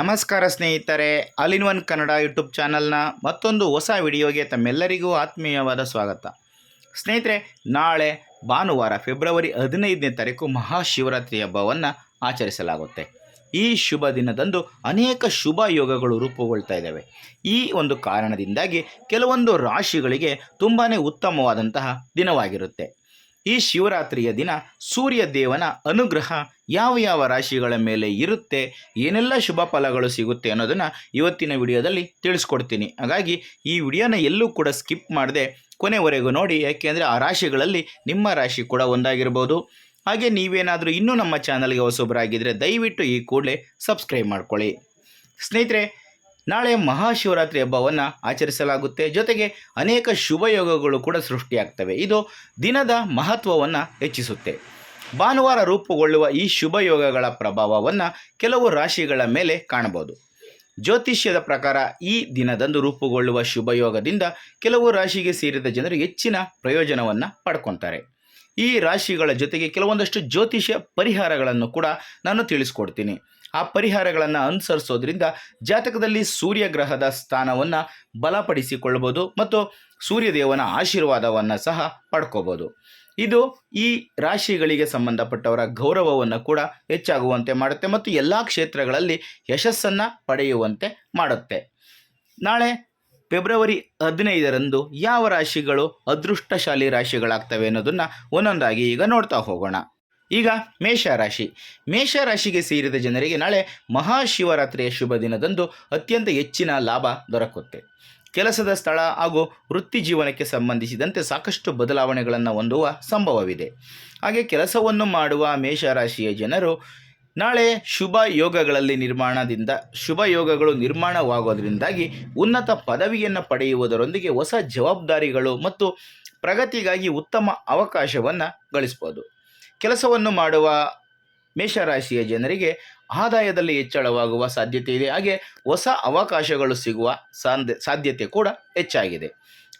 ನಮಸ್ಕಾರ ಸ್ನೇಹಿತರೆ, all in one Kannada YouTube ಚಾನಲ್ನ ಮತ್ತೊಂದು ಹೊಸ ವಿಡಿಯೋಗೆ ತಮ್ಮೆಲ್ಲರಿಗೂ ಆತ್ಮೀಯವಾದ ಸ್ವಾಗತ. ಸ್ನೇಹಿತರೆ, ನಾಳೆ ಭಾನುವಾರ ಫೆಬ್ರವರಿ ಹದಿನೈದನೇ ತಾರೀಕು ಮಹಾಶಿವರಾತ್ರಿ ಹಬ್ಬವನ್ನು ಆಚರಿಸಲಾಗುತ್ತೆ. ಈ ಶುಭ ದಿನದಂದು ಅನೇಕ ಶುಭ ಯೋಗಗಳು ರೂಪುಗೊಳ್ತಾ ಇದ್ದಾವೆ. ಈ ಒಂದು ಕಾರಣದಿಂದಾಗಿ ಕೆಲವೊಂದು ರಾಶಿಗಳಿಗೆ ತುಂಬಾ ಉತ್ತಮವಾದಂತಹ ದಿನವಾಗಿರುತ್ತೆ. ಈ ಶಿವರಾತ್ರಿಯ ದಿನ ಸೂರ್ಯ ದೇವನ ಅನುಗ್ರಹ ಯಾವ ಯಾವ ರಾಶಿಗಳ ಮೇಲೆ ಇರುತ್ತೆ, ಏನೆಲ್ಲ ಶುಭ ಫಲಗಳು ಸಿಗುತ್ತೆ ಅನ್ನೋದನ್ನು ಇವತ್ತಿನ ವಿಡಿಯೋದಲ್ಲಿ ತಿಳಿಸ್ಕೊಡ್ತೀನಿ. ಹಾಗಾಗಿ ಈ ವಿಡಿಯೋನ ಎಲ್ಲೂ ಕೂಡ ಸ್ಕಿಪ್ ಮಾಡದೆ ಕೊನೆವರೆಗೂ ನೋಡಿ, ಯಾಕೆಂದರೆ ಆ ರಾಶಿಗಳಲ್ಲಿ ನಿಮ್ಮ ರಾಶಿ ಕೂಡ ಒಂದಾಗಿರ್ಬೋದು. ಹಾಗೆ ನೀವೇನಾದರೂ ಇನ್ನೂ ನಮ್ಮ ಚಾನಲ್ಗೆ ಹೊಸೊಬ್ಬರಾಗಿದ್ದರೆ ದಯವಿಟ್ಟು ಈ ಕೂಡಲೇ ಸಬ್ಸ್ಕ್ರೈಬ್ ಮಾಡ್ಕೊಳ್ಳಿ. ಸ್ನೇಹಿತರೆ ನಾಳೆ ಮಹಾಶಿವರಾತ್ರಿ ಹಬ್ಬವನ್ನು ಆಚರಿಸಲಾಗುತ್ತೆ. ಜೊತೆಗೆ ಅನೇಕ ಶುಭಯೋಗಗಳು ಕೂಡ ಸೃಷ್ಟಿಯಾಗ್ತವೆ. ಇದು ದಿನದ ಮಹತ್ವವನ್ನು ಹೆಚ್ಚಿಸುತ್ತೆ. ಭಾನುವಾರ ರೂಪುಗೊಳ್ಳುವ ಈ ಶುಭಯೋಗಗಳ ಪ್ರಭಾವವನ್ನು ಕೆಲವು ರಾಶಿಗಳ ಮೇಲೆ ಕಾಣಬಹುದು. ಜ್ಯೋತಿಷ್ಯದ ಪ್ರಕಾರ ಈ ದಿನದಂದು ರೂಪುಗೊಳ್ಳುವ ಶುಭಯೋಗದಿಂದ ಕೆಲವು ರಾಶಿಗೆ ಸೇರಿದ ಜನರು ಹೆಚ್ಚಿನ ಪ್ರಯೋಜನವನ್ನು ಪಡ್ಕೊತಾರೆ. ಈ ರಾಶಿಗಳ ಜೊತೆಗೆ ಕೆಲವೊಂದಷ್ಟು ಜ್ಯೋತಿಷ್ಯ ಪರಿಹಾರಗಳನ್ನು ಕೂಡ ನಾನು ತಿಳಿಸ್ಕೊಡ್ತೀನಿ. ಆ ಪರಿಹಾರಗಳನ್ನು ಅನುಸರಿಸೋದ್ರಿಂದ ಜಾತಕದಲ್ಲಿ ಸೂರ್ಯ ಗ್ರಹದ ಸ್ಥಾನವನ್ನು ಬಲಪಡಿಸಿಕೊಳ್ಳಬಹುದು ಮತ್ತು ಸೂರ್ಯದೇವನ ಆಶೀರ್ವಾದವನ್ನು ಸಹ ಪಡ್ಕೋಬೋದು. ಇದು ಈ ರಾಶಿಗಳಿಗೆ ಸಂಬಂಧಪಟ್ಟವರ ಗೌರವವನ್ನು ಕೂಡ ಹೆಚ್ಚಾಗುವಂತೆ ಮಾಡುತ್ತೆ ಮತ್ತು ಎಲ್ಲ ಕ್ಷೇತ್ರಗಳಲ್ಲಿ ಯಶಸ್ಸನ್ನು ಪಡೆಯುವಂತೆ ಮಾಡುತ್ತೆ. ನಾಳೆ ಫೆಬ್ರವರಿ ಹದಿನೈದರಂದು ಯಾವ ರಾಶಿಗಳು ಅದೃಷ್ಟಶಾಲಿ ರಾಶಿಗಳಾಗ್ತವೆ ಅನ್ನೋದನ್ನು ಒಂದೊಂದಾಗಿ ಈಗ ನೋಡ್ತಾ ಹೋಗೋಣ. ಈಗ ಮೇಷರಾಶಿ. ಮೇಷರಾಶಿಗೆ ಸೇರಿದ ಜನರಿಗೆ ನಾಳೆ ಮಹಾಶಿವರಾತ್ರಿಯ ಶುಭ ದಿನದಂದು ಅತ್ಯಂತ ಹೆಚ್ಚಿನ ಲಾಭ ದೊರಕುತ್ತೆ. ಕೆಲಸದ ಸ್ಥಳ ಹಾಗೂ ವೃತ್ತಿ ಜೀವನಕ್ಕೆ ಸಂಬಂಧಿಸಿದಂತೆ ಸಾಕಷ್ಟು ಬದಲಾವಣೆಗಳನ್ನು ಹೊಂದುವ ಸಂಭವವಿದೆ. ಹಾಗೆ ಕೆಲಸವನ್ನು ಮಾಡುವ ಮೇಷರಾಶಿಯ ಜನರು ನಾಳೆ ಶುಭ ಯೋಗಗಳಲ್ಲಿ ನಿರ್ಮಾಣದಿಂದ, ಶುಭ ಯೋಗಗಳು ನಿರ್ಮಾಣವಾಗೋದ್ರಿಂದಾಗಿ ಉನ್ನತ ಪದವಿಯನ್ನು ಪಡೆಯುವುದರೊಂದಿಗೆ ಹೊಸ ಜವಾಬ್ದಾರಿಗಳು ಮತ್ತು ಪ್ರಗತಿಗಾಗಿ ಉತ್ತಮ ಅವಕಾಶವನ್ನು ಗಳಿಸ್ಬೋದು. ಕೆಲಸವನ್ನು ಮಾಡುವ ಮೇಷರಾಶಿಯ ಜನರಿಗೆ ಆದಾಯದಲ್ಲಿ ಹೆಚ್ಚಳವಾಗುವ ಸಾಧ್ಯತೆ ಇದೆ. ಹಾಗೆ ಹೊಸ ಅವಕಾಶಗಳು ಸಿಗುವ ಸಾಧ್ಯ, ಸಾಧ್ಯತೆ ಕೂಡ ಹೆಚ್ಚಾಗಿದೆ.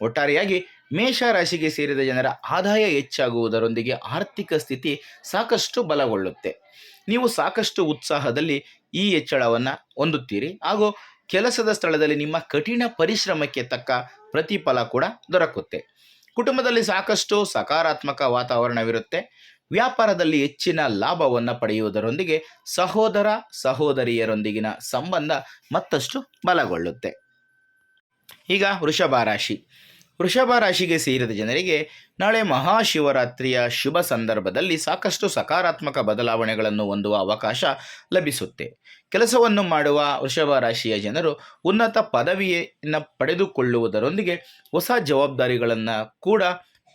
ಒಟ್ಟಾರೆಯಾಗಿ ಮೇಷರಾಶಿಗೆ ಸೇರಿದ ಜನರ ಆದಾಯ ಹೆಚ್ಚಾಗುವುದರೊಂದಿಗೆ ಆರ್ಥಿಕ ಸ್ಥಿತಿ ಸಾಕಷ್ಟು ಬಲಗೊಳ್ಳುತ್ತೆ. ನೀವು ಸಾಕಷ್ಟು ಉತ್ಸಾಹದಲ್ಲಿ ಈ ಹೆಚ್ಚಳವನ್ನು ಹೊಂದುತ್ತೀರಿ. ಹಾಗೂ ಕೆಲಸದ ಸ್ಥಳದಲ್ಲಿ ನಿಮ್ಮ ಕಠಿಣ ಪರಿಶ್ರಮಕ್ಕೆ ತಕ್ಕ ಪ್ರತಿಫಲ ಕೂಡ ದೊರಕುತ್ತೆ. ಕುಟುಂಬದಲ್ಲಿ ಸಾಕಷ್ಟು ಸಕಾರಾತ್ಮಕ ವಾತಾವರಣವಿರುತ್ತೆ. ವ್ಯಾಪಾರದಲ್ಲಿ ಹೆಚ್ಚಿನ ಲಾಭವನ್ನು ಪಡೆಯುವುದರೊಂದಿಗೆ ಸಹೋದರ ಸಹೋದರಿಯರೊಂದಿಗಿನ ಸಂಬಂಧ ಮತ್ತಷ್ಟು ಬಲಗೊಳ್ಳುತ್ತೆ. ಈಗ ವೃಷಭ ರಾಶಿ. ವೃಷಭ ರಾಶಿಗೆ ಸೇರಿದ ಜನರಿಗೆ ನಾಳೆ ಮಹಾಶಿವರಾತ್ರಿಯ ಶುಭ ಸಂದರ್ಭದಲ್ಲಿ ಸಾಕಷ್ಟು ಸಕಾರಾತ್ಮಕ ಬದಲಾವಣೆಗಳನ್ನು ಹೊಂದುವ ಅವಕಾಶ ಲಭಿಸುತ್ತೆ. ಕೆಲಸವನ್ನು ಮಾಡುವ ವೃಷಭ ರಾಶಿಯ ಜನರು ಉನ್ನತ ಪದವಿಯನ್ನು ಪಡೆದುಕೊಳ್ಳುವುದರೊಂದಿಗೆ ಹೊಸ ಜವಾಬ್ದಾರಿಗಳನ್ನು ಕೂಡ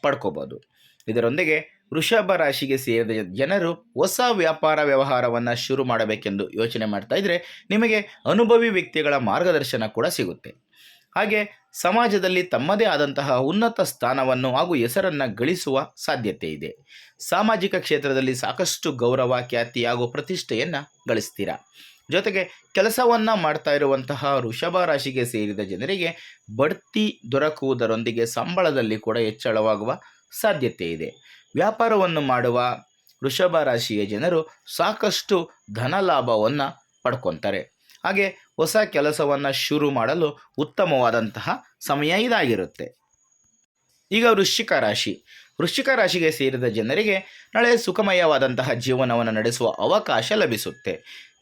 ಪಡ್ಕೋಬೋದು. ಇದರೊಂದಿಗೆ ವೃಷಭ ರಾಶಿಗೆ ಸೇರಿದ ಜನರು ಹೊಸ ವ್ಯಾಪಾರ ವ್ಯವಹಾರವನ್ನು ಶುರು ಮಾಡಬೇಕೆಂದು ಯೋಚನೆ ಮಾಡ್ತಾ ಇದ್ದರೆ ನಿಮಗೆ ಅನುಭವಿ ವ್ಯಕ್ತಿಗಳ ಮಾರ್ಗದರ್ಶನ ಕೂಡ ಸಿಗುತ್ತೆ. ಹಾಗೆ ಸಮಾಜದಲ್ಲಿ ತಮ್ಮದೇ ಆದಂತಹ ಉನ್ನತ ಸ್ಥಾನವನ್ನು ಹಾಗೂ ಹೆಸರನ್ನು ಗಳಿಸುವ ಸಾಧ್ಯತೆ ಇದೆ. ಸಾಮಾಜಿಕ ಕ್ಷೇತ್ರದಲ್ಲಿ ಸಾಕಷ್ಟು ಗೌರವ, ಖ್ಯಾತಿ ಹಾಗೂ ಪ್ರತಿಷ್ಠೆಯನ್ನು ಗಳಿಸ್ತೀರಾ? ಜೊತೆಗೆ ಕೆಲಸವನ್ನು ಮಾಡ್ತಾ ಇರುವಂತಹ ವೃಷಭ ರಾಶಿಗೆ ಸೇರಿದ ಜನರಿಗೆ ಬಡ್ತಿ ದೊರಕುವುದರೊಂದಿಗೆ ಸಂಬಳದಲ್ಲಿ ಕೂಡ ಹೆಚ್ಚಳವಾಗುವ ಸಾಧ್ಯತೆ ಇದೆ. ವ್ಯಾಪಾರವನ್ನು ಮಾಡುವ ವೃಷಭ ರಾಶಿಯ ಜನರು ಸಾಕಷ್ಟು ಧನ ಲಾಭವನ್ನು ಪಡ್ಕೊತಾರೆ. ಹಾಗೆ ಹೊಸ ಕೆಲಸವನ್ನು ಶುರು ಮಾಡಲು ಉತ್ತಮವಾದಂತಹ ಸಮಯ ಇದಾಗಿರುತ್ತೆ. ಈಗ ವೃಶ್ಚಿಕ ರಾಶಿ. ವೃಶ್ಚಿಕ ರಾಶಿಗೆ ಸೇರಿದ ಜನರಿಗೆ ನಾಳೆ ಸುಖಮಯವಾದಂತಹ ಜೀವನವನ್ನು ನಡೆಸುವ ಅವಕಾಶ ಲಭಿಸುತ್ತೆ.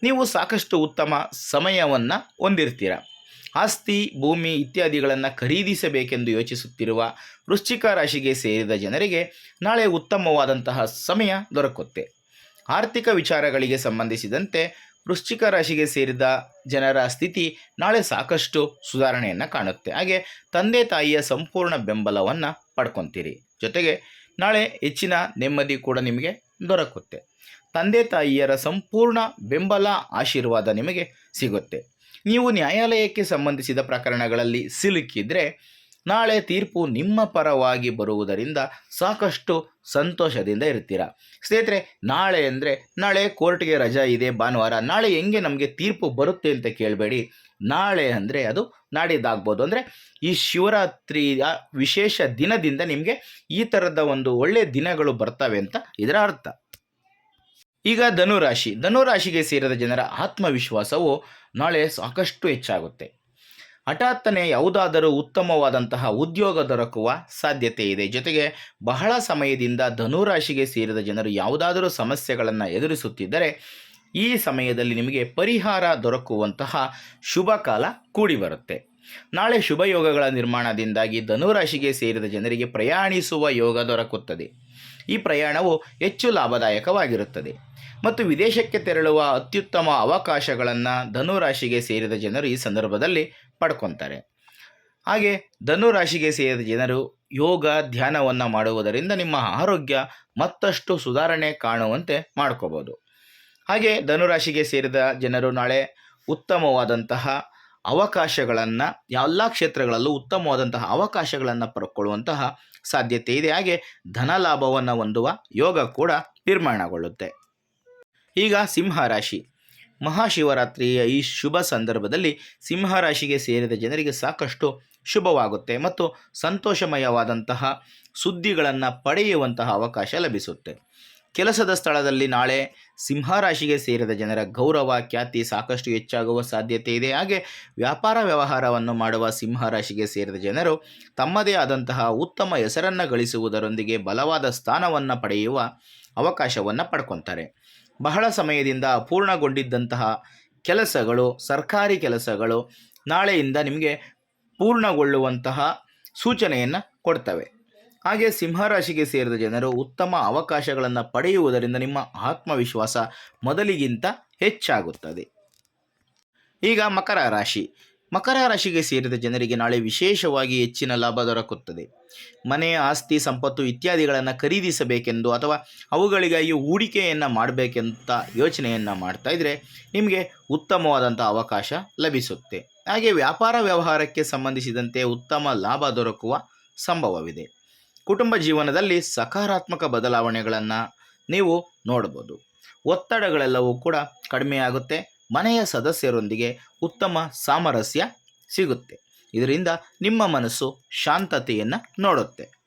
ನೀವು ಸಾಕಷ್ಟು ಉತ್ತಮ ಸಮಯವನ್ನು ಹೊಂದಿರ್ತೀರ? ಆಸ್ತಿ, ಭೂಮಿ ಇತ್ಯಾದಿಗಳನ್ನು ಖರೀದಿಸಬೇಕೆಂದು ಯೋಚಿಸುತ್ತಿರುವ ವೃಶ್ಚಿಕ ರಾಶಿಗೆ ಸೇರಿದ ಜನರಿಗೆ ನಾಳೆ ಉತ್ತಮವಾದಂತಹ ಸಮಯ ದೊರಕುತ್ತೆ. ಆರ್ಥಿಕ ವಿಚಾರಗಳಿಗೆ ಸಂಬಂಧಿಸಿದಂತೆ ವೃಶ್ಚಿಕ ರಾಶಿಗೆ ಸೇರಿದ ಜನರ ಸ್ಥಿತಿ ನಾಳೆ ಸಾಕಷ್ಟು ಸುಧಾರಣೆಯನ್ನು ಕಾಣುತ್ತೆ. ಹಾಗೆ ತಂದೆ ತಾಯಿಯ ಸಂಪೂರ್ಣ ಬೆಂಬಲವನ್ನು ಪಡ್ಕೊತೀರಿ. ಜೊತೆಗೆ ನಾಳೆ ಹೆಚ್ಚಿನ ನೆಮ್ಮದಿ ಕೂಡ ನಿಮಗೆ ದೊರಕುತ್ತೆ. ತಂದೆ ತಾಯಿಯರ ಸಂಪೂರ್ಣ ಬೆಂಬಲ ಆಶೀರ್ವಾದ ನಿಮಗೆ ಸಿಗುತ್ತೆ. ನೀವು ನ್ಯಾಯಾಲಯಕ್ಕೆ ಸಂಬಂಧಿಸಿದ ಪ್ರಕರಣಗಳಲ್ಲಿ ಸಿಲುಕಿದ್ರೆ ನಾಳೆ ತೀರ್ಪು ನಿಮ್ಮ ಪರವಾಗಿ ಬರುವುದರಿಂದ ಸಾಕಷ್ಟು ಸಂತೋಷದಿಂದ ಇರ್ತೀರ ಸ್ನೇಹಿತರೆ, ನಾಳೆ ಅಂದರೆ ನಾಳೆ ಕೋರ್ಟ್ಗೆ ರಜಾ ಇದೆ ಭಾನುವಾರ, ನಾಳೆ ಹೆಂಗೆ ನಮಗೆ ತೀರ್ಪು ಬರುತ್ತೆ ಅಂತ ಕೇಳಬೇಡಿ. ನಾಳೆ ಅಂದರೆ ಅದು ನಾಡಿದ್ದಾಗ್ಬೋದು. ಅಂದರೆ ಈ ಶಿವರಾತ್ರಿಯ ವಿಶೇಷ ದಿನದಿಂದ ನಿಮಗೆ ಈ ಥರದ ಒಂದು ಒಳ್ಳೆಯ ದಿನಗಳು ಬರ್ತವೆ ಅಂತ ಇದರ ಅರ್ಥ. ಈಗ ಧನುರಾಶಿ. ಧನುರಾಶಿಗೆ ಸೇರಿದ ಜನರ ಆತ್ಮವಿಶ್ವಾಸವು ನಾಳೆ ಸಾಕಷ್ಟು ಹೆಚ್ಚಾಗುತ್ತೆ. ಹಠಾತ್ತನೆ ಯಾವುದಾದರೂ ಉತ್ತಮವಾದಂತಹ ಉದ್ಯೋಗ ದೊರಕುವ ಸಾಧ್ಯತೆ ಇದೆ. ಜೊತೆಗೆ ಬಹಳ ಸಮಯದಿಂದ ಧನುರಾಶಿಗೆ ಸೇರಿದ ಜನರು ಯಾವುದಾದರೂ ಸಮಸ್ಯೆಗಳನ್ನು ಎದುರಿಸುತ್ತಿದ್ದರೆ ಈ ಸಮಯದಲ್ಲಿ ನಿಮಗೆ ಪರಿಹಾರ ದೊರಕುವಂತಹ ಶುಭ ಕಾಲ ಕೂಡಿ ಬರುತ್ತೆ. ನಾಳೆ ಶುಭ ಯೋಗಗಳ ನಿರ್ಮಾಣದಿಂದಾಗಿ ಧನುರಾಶಿಗೆ ಸೇರಿದ ಜನರಿಗೆ ಪ್ರಯಾಣಿಸುವ ಯೋಗ ದೊರಕುತ್ತದೆ. ಈ ಪ್ರಯಾಣವು ಹೆಚ್ಚು ಲಾಭದಾಯಕವಾಗಿರುತ್ತದೆ. ಮತ್ತು ವಿದೇಶಕ್ಕೆ ತೆರಳುವ ಅತ್ಯುತ್ತಮ ಅವಕಾಶಗಳನ್ನು ಧನುರಾಶಿಗೆ ಸೇರಿದ ಜನರು ಈ ಸಂದರ್ಭದಲ್ಲಿ ಪಡ್ಕೊತಾರೆ. ಹಾಗೆ ಧನುರಾಶಿಗೆ ಸೇರಿದ ಜನರು ಯೋಗ, ಧ್ಯಾನವನ್ನು ಮಾಡುವುದರಿಂದ ನಿಮ್ಮ ಆರೋಗ್ಯ ಮತ್ತಷ್ಟು ಸುಧಾರಣೆ ಕಾಣುವಂತೆ ಮಾಡ್ಕೋಬೋದು. ಹಾಗೆ ಧನುರಾಶಿಗೆ ಸೇರಿದ ಜನರು ನಾಳೆ ಉತ್ತಮವಾದಂತಹ ಅವಕಾಶಗಳನ್ನು, ಎಲ್ಲ ಕ್ಷೇತ್ರಗಳಲ್ಲೂ ಉತ್ತಮವಾದಂತಹ ಅವಕಾಶಗಳನ್ನು ಪಡ್ಕೊಳ್ಳುವಂತಹ ಸಾಧ್ಯತೆ ಇದೆ. ಹಾಗೆ ಧನ ಲಾಭವನ್ನು ಹೊಂದುವ ಯೋಗ ಕೂಡ ನಿರ್ಮಾಣಗೊಳ್ಳುತ್ತೆ. ಈಗ ಸಿಂಹರಾಶಿ. ಮಹಾಶಿವರಾತ್ರಿಯ ಈ ಶುಭ ಸಂದರ್ಭದಲ್ಲಿ ಸಿಂಹರಾಶಿಗೆ ಸೇರಿದ ಜನರಿಗೆ ಸಾಕಷ್ಟು ಶುಭವಾಗುತ್ತೆ ಮತ್ತು ಸಂತೋಷಮಯವಾದಂತಹ ಸುದ್ದಿಗಳನ್ನು ಪಡೆಯುವಂತಹ ಅವಕಾಶ ಲಭಿಸುತ್ತೆ. ಕೆಲಸದ ಸ್ಥಳದಲ್ಲಿ ನಾಳೆ ಸಿಂಹರಾಶಿಗೆ ಸೇರಿದ ಜನರ ಗೌರವ, ಖ್ಯಾತಿ ಸಾಕಷ್ಟು ಹೆಚ್ಚಾಗುವ ಸಾಧ್ಯತೆ ಇದೆ. ಹಾಗೆ ವ್ಯಾಪಾರ ವ್ಯವಹಾರವನ್ನು ಮಾಡುವ ಸಿಂಹರಾಶಿಗೆ ಸೇರಿದ ಜನರು ತಮ್ಮದೇ ಆದಂತಹ ಉತ್ತಮ ಹೆಸರನ್ನು ಗಳಿಸುವುದರೊಂದಿಗೆ ಬಲವಾದ ಸ್ಥಾನವನ್ನು ಪಡೆಯುವ ಅವಕಾಶವನ್ನು ಪಡ್ಕೊತಾರೆ. ಬಹಳ ಸಮಯದಿಂದ ಪೂರ್ಣಗೊಂಡಿದ್ದಂತಹ ಕೆಲಸಗಳು, ಸರ್ಕಾರಿ ಕೆಲಸಗಳು ನಾಳೆಯಿಂದ ನಿಮಗೆ ಪೂರ್ಣಗೊಳ್ಳುವಂತಹ ಸೂಚನೆಯನ್ನು ಕೊಡ್ತವೆ. ಹಾಗೆ ಸಿಂಹರಾಶಿಗೆ ಸೇರಿದ ಜನರು ಉತ್ತಮ ಅವಕಾಶಗಳನ್ನು ಪಡೆಯುವುದರಿಂದ ನಿಮ್ಮ ಆತ್ಮವಿಶ್ವಾಸ ಮೊದಲಿಗಿಂತ ಹೆಚ್ಚಾಗುತ್ತದೆ. ಈಗ ಮಕರ ರಾಶಿ. ಮಕರ ರಾಶಿಗೆ ಸೇರಿದ ಜನರಿಗೆ ನಾಳೆ ವಿಶೇಷವಾಗಿ ಹೆಚ್ಚಿನ ಲಾಭ ದೊರಕುತ್ತದೆ. ಮನೆ, ಆಸ್ತಿ, ಸಂಪತ್ತು ಇತ್ಯಾದಿಗಳನ್ನು ಖರೀದಿಸಬೇಕೆಂದು ಅಥವಾ ಅವುಗಳಿಗಾಗಿ ಹೂಡಿಕೆಯನ್ನು ಮಾಡಬೇಕೆಂತ ಯೋಚನೆಯನ್ನು ಮಾಡ್ತಾ ಇದ್ದರೆ ನಿಮಗೆ ಉತ್ತಮವಾದಂಥ ಅವಕಾಶ ಲಭಿಸುತ್ತೆ. ಹಾಗೆ ವ್ಯಾಪಾರ ವ್ಯವಹಾರಕ್ಕೆ ಸಂಬಂಧಿಸಿದಂತೆ ಉತ್ತಮ ಲಾಭ ದೊರಕುವ ಸಂಭವವಿದೆ. ಕುಟುಂಬ ಜೀವನದಲ್ಲಿ ಸಕಾರಾತ್ಮಕ ಬದಲಾವಣೆಗಳನ್ನು ನೀವು ನೋಡ್ಬೋದು. ಒತ್ತಡಗಳೆಲ್ಲವೂ ಕೂಡ ಕಡಿಮೆಯಾಗುತ್ತೆ. ಮನೆಯ ಸದಸ್ಯರೊಂದಿಗೆ ಉತ್ತಮ ಸಾಮರಸ್ಯ ಸಿಗುತ್ತೆ. ಇದರಿಂದ ನಿಮ್ಮ ಮನಸ್ಸು ಶಾಂತತೆಯನ್ನು ನೋಡುತ್ತೆ.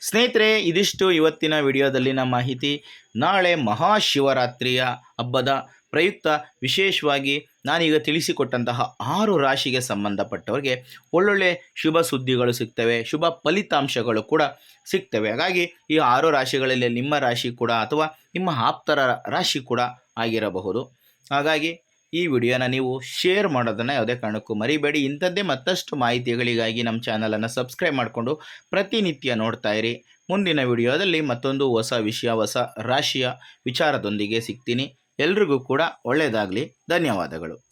ಸ್ನೇಹಿತರೆ, ಇದಿಷ್ಟು ಇವತ್ತಿನ ವಿಡಿಯೋದಲ್ಲಿನ ಮಾಹಿತಿ. ನಾಳೆ ಮಹಾಶಿವರಾತ್ರಿಯ ಹಬ್ಬದ ಪ್ರಯುಕ್ತ ವಿಶೇಷವಾಗಿ ನಾನೀಗ ತಿಳಿಸಿಕೊಟ್ಟಂತಹ ಆರು ರಾಶಿಗೆ ಸಂಬಂಧಪಟ್ಟವರಿಗೆ ಒಳ್ಳೊಳ್ಳೆ ಶುಭ ಸುದ್ದಿಗಳು ಸಿಗ್ತವೆ, ಶುಭ ಫಲಿತಾಂಶಗಳು ಕೂಡ ಸಿಗ್ತವೆ. ಹಾಗಾಗಿ ಈ ಆರು ರಾಶಿಗಳಲ್ಲಿ ನಿಮ್ಮ ರಾಶಿ ಕೂಡ ಅಥವಾ ನಿಮ್ಮ ಆಪ್ತರ ರಾಶಿ ಕೂಡ ಆಗಿರಬಹುದು. ಹಾಗಾಗಿ ಈ ವಿಡಿಯೋನ ನೀವು ಶೇರ್ ಮಾಡೋದನ್ನು ಯಾವುದೇ ಕಾರಣಕ್ಕೂ ಮರಿಬೇಡಿ. ಇಂಥದ್ದೇ ಮತ್ತಷ್ಟು ಮಾಹಿತಿಗಳಿಗಾಗಿ ನಮ್ಮ ಚಾನಲನ್ನು ಸಬ್ಸ್ಕ್ರೈಬ್ ಮಾಡಿಕೊಂಡು ಪ್ರತಿನಿತ್ಯ ನೋಡ್ತಾ ಇರಿ. ಮುಂದಿನ ವಿಡಿಯೋದಲ್ಲಿ ಮತ್ತೊಂದು ಹೊಸ ವಿಷಯ, ಹೊಸ ರಾಶಿಯ ವಿಚಾರದೊಂದಿಗೆ ಸಿಗ್ತೀನಿ. ಎಲ್ರಿಗೂ ಕೂಡ ಒಳ್ಳೆಯದಾಗಲಿ. ಧನ್ಯವಾದಗಳು.